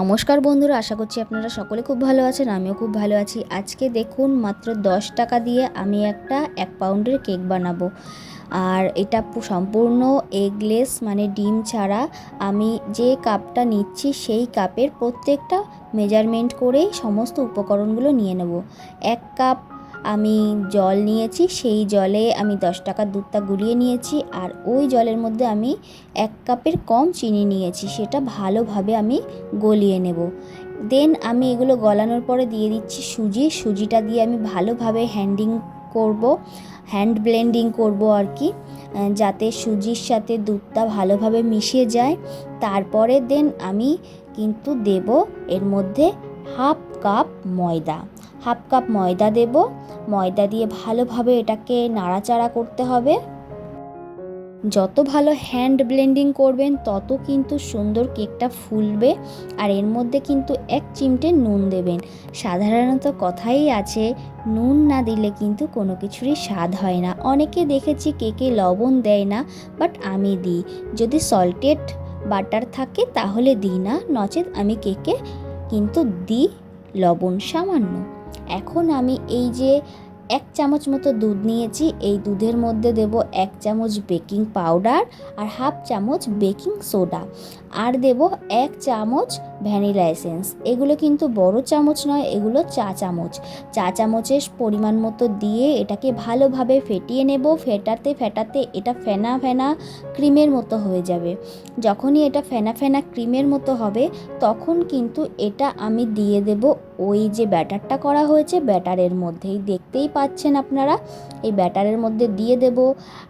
নমস্কার বন্ধুরা, আশা করছি আপনারা সকলে খুব ভালো আছেন, আমিও খুব ভালো আছি। আজকে দেখুন, মাত্র দশ টাকা দিয়ে আমি একটা এক পাউন্ডের কেক বানাবো। আর এটা সম্পূর্ণ এগলেস মানে ডিম ছাড়া। আমি যে কাপটা নিচ্ছি, সেই কাপের প্রত্যেকটা মেজারমেন্ট করেই সমস্ত উপকরণগুলো নিয়ে নেব। এক কাপ আমি জল নিয়েছি, সেই জলে আমি দশ টাকার দুধটা গুলিয়ে নিয়েছি আর ওই জলের মধ্যে আমি এক কাপের কম চিনি নিয়েছি, সেটা ভালোভাবে আমি গলিয়ে নেব। দেন আমি এগুলো গলানোর পরে দিয়ে দিচ্ছি সুজি, সুজিটা দিয়ে আমি ভালোভাবে হ্যান্ডিং করব হ্যান্ড ব্লেন্ডিং করব আর কি যাতে সুজির সাথে দুধটা ভালোভাবে মিশে যায়। তারপরে দেন আমি কিন্তু দেব এর মধ্যে হাফ কাপ ময়দা। হাফ কাপ ময়দা দেব। ময়দা দিয়ে ভালোভাবে এটাকে নাড়াচাড়া করতে হবে। যত ভালো হ্যান্ড ব্লেন্ডিং করবেন, তত কিন্তু সুন্দর কেকটা ফুলবে আর এর মধ্যে কিন্তু এক চিমটে নুন দেবেন। সাধারণত কথাই আছে, নুন না দিলে কিন্তু কোনো কিছুরই স্বাদ হয় না। অনেকে দেখেছি কেকে লবণ দেয় না বাট আমি দিই। যদি সল্টেড বাটার থাকে তাহলে দিই না, নচেত আমি কেকে কিন্তু দিই লবণ সামান্য। এখন আমি এই যে এক চামচ মতো দুধ নিয়েছি। এই দুধের মধ্যে দেব এক চামচ বেকিং পাউডার আর হাফ চামচ বেকিং সোডা। আর দেব এক চামচ ভ্যানিলা এসেন্স। এগুলো কিন্তু বড় চামচ নয়, এগুলো চা চামচ। চা চামচের পরিমাণ মতো দিয়ে এটাকে ভালোভাবে ফেটিয়ে নেব। ফেটাতে ফেটাতে এটা ফেনা ফেনা ক্রিমের মতো হয়ে যাবে। যখনই এটা ফেনা ফেনা ক্রিমের মতো হবে, তখন কিন্তু এটা আমি দিয়ে দেব ওই যে ব্যাটারটা করা হয়েছে ব্যাটারের মধ্যেই। দেখতেই পাচ্ছেন আপনারা, এই ব্যাটারের মধ্যে দিয়ে দেব।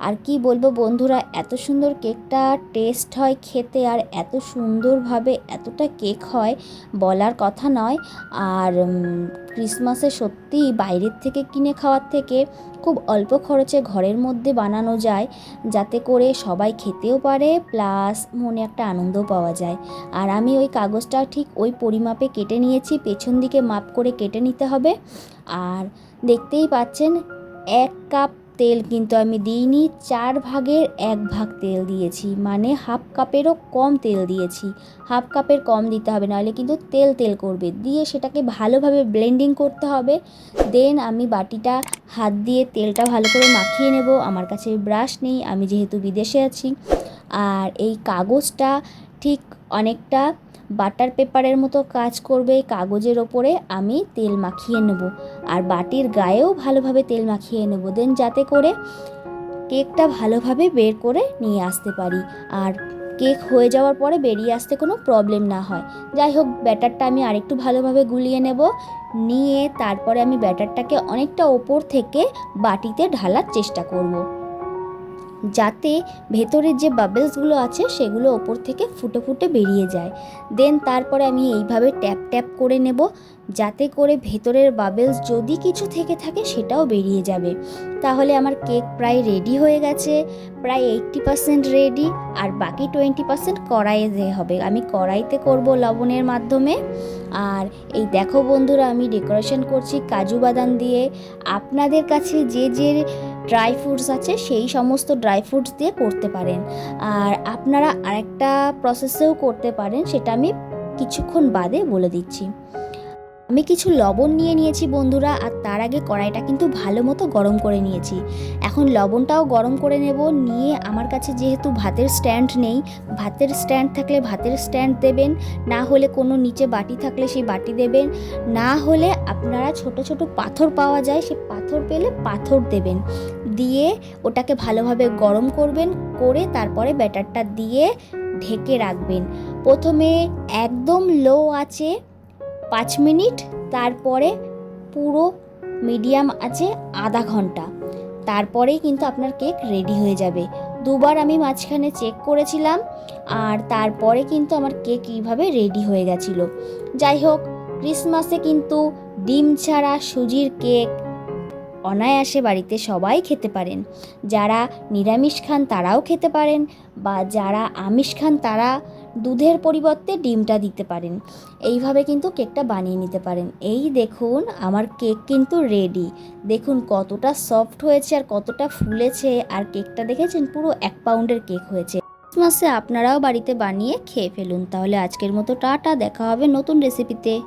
আর কি বলব বন্ধুরা, এত সুন্দর কেকটা টেস্ট হয় খেতে আর এত সুন্দরভাবে এতটা কেক হয় বলার কথা নয়। আর ক্রিসমাসে সত্যি বাইরের থেকে কিনে খাওয়ার থেকে খুব অল্প খরচে ঘরের মধ্যে বানানো যায়, যাতে করে সবাই খেতেও পারে প্লাস মনে একটা আনন্দ পাওয়া যায়। আর আমি ওই কাগজটা ঠিক ওই পরিমাপে কেটে নিয়েছি, পেছন দিকে মাপ করে কেটে নিতে হবে। আর দেখতেই পাচ্ছেন, এক কাপ তেল কিন্তু আমি দিইনি, চার ভাগের এক ভাগ তেল দিয়েছি। মানে হাফ কাপেরও কম তেল দিয়েছি। হাফ কাপের কম দিতে হবে, নাহলে কিন্তু তেল তেল করবে। দিয়ে সেটাকে ভালোভাবে ব্লেন্ডিং করতে হবে। দেন আমি বাটিটা হাত দিয়ে তেলটা ভালো করে মাখিয়ে নেব। আমার কাছে ব্রাশ নেই, আমি যেহেতু বিদেশে আছি। আর এই কাগজটা ঠিক অনেকটা বাটার পেপারের মতো কাজ করবে কাগজের ওপরে, আমি তেল মাখিয়ে নেব। আর বাটির গায়েও ভালোভাবে তেল মাখিয়ে নেব। দেন যাতে করে কেকটা ভালোভাবে বের করে নিয়ে আসতে পারি। আর কেক হয়ে যাওয়ার পরে বেরিয়ে আসতে কোনো প্রবলেম না হয়। যাই হোক, ব্যাটারটা আমি আরেকটু ভালোভাবে গুলিয়ে নেব। নিয়ে তারপরে আমি ব্যাটারটাকে অনেকটা ওপর থেকে বাটিতে ঢালার চেষ্টা করব। যাতে ভেতরের যে বাবেলসগুলো আছে সেগুলো ওপর থেকে ফুটে ফুটে বেরিয়ে যায়। দেন তারপরে আমি এইভাবে ট্যাপ ট্যাপ করে নেব যাতে করে ভেতরের বাবেলস যদি কিছু থেকে থাকে সেটাও বেরিয়ে যাবে। তাহলে আমার কেক প্রায় রেডি হয়ে গেছে, প্রায় এইট্টি পার্সেন্ট রেডি আর বাকি টোয়েন্টি পার্সেন্ট কড়াইতে হবে। আমি কড়াইতে করব লবণের মাধ্যমে। আর এই দেখো বন্ধুরা, আমি ডেকোরেশন করছি কাজু বাদাম দিয়ে। আপনাদের কাছে যে যে ড্রাই ফ্রুটস আছে, সেই সমস্ত ড্রাই ফ্রুটস দিয়ে করতে পারেন। আর আপনারা আরেকটা প্রসেসেও করতে পারেন, সেটা আমি কিছুক্ষণ বাদে বলে দিচ্ছি। আমি কিছু লবণ নিয়ে নিয়েছি বন্ধুরা, আর তার আগে কড়াইটা কিন্তু ভালো মতো গরম করে নিয়েছি। এখন লবণটাও গরম করে নেব, নিয়ে আমার কাছে যেহেতু ভাতের স্ট্যান্ড নেই, ভাতের স্ট্যান্ড থাকলে ভাতের স্ট্যান্ড দেবেন, না হলে কোনো নিচে বাটি থাকলে সেই বাটি দেবেন, না হলে আপনারা ছোট ছোট পাথর পাওয়া যায় সে পাথর পেলে পাথর দেবেন। দিয়ে ওটাকে ভালোভাবে গরম করবেন, করে তারপরে ব্যাটারটা দিয়ে ঢেকে রাখবেন। প্রথমে একদম লো আছে পাঁচ মিনিট, তারপরে পুরো মিডিয়াম আছে আধা ঘণ্টা। তারপরেই কিন্তু আপনার কেক রেডি হয়ে যাবে। দুবার আমি মাঝখানে চেক করেছিলাম, আর তারপরে কিন্তু আমার কেক এইভাবে রেডি হয়ে গেছিল। যাই হোক, ক্রিসমাসে কিন্তু ডিম ছাড়া সুজির কেক অনায়াসে বাড়িতে সবাই খেতে পারেন। যারা নিরামিষ খান তারাও খেতে পারেন, বা যারা আমিষ খান তারা দুধের পরিবর্তে ডিমটা দিতে পারেন। এইভাবে কিন্তু কেকটা বানিয়ে নিতে পারেন। এই দেখুন, আমার কেক কিন্তু রেডি দেখুন কতটা সফট হয়েছে আর কতটা ফুলেছে। আর কেকটা দেখেছেন, পুরো এক পাউন্ডের কেক হয়েছে। ক্রিসমাসে আপনারাও বাড়িতে বানিয়ে খেয়ে ফেলুন। তাহলে আজকের মতো টাটা, দেখা হবে নতুন রেসিপিতে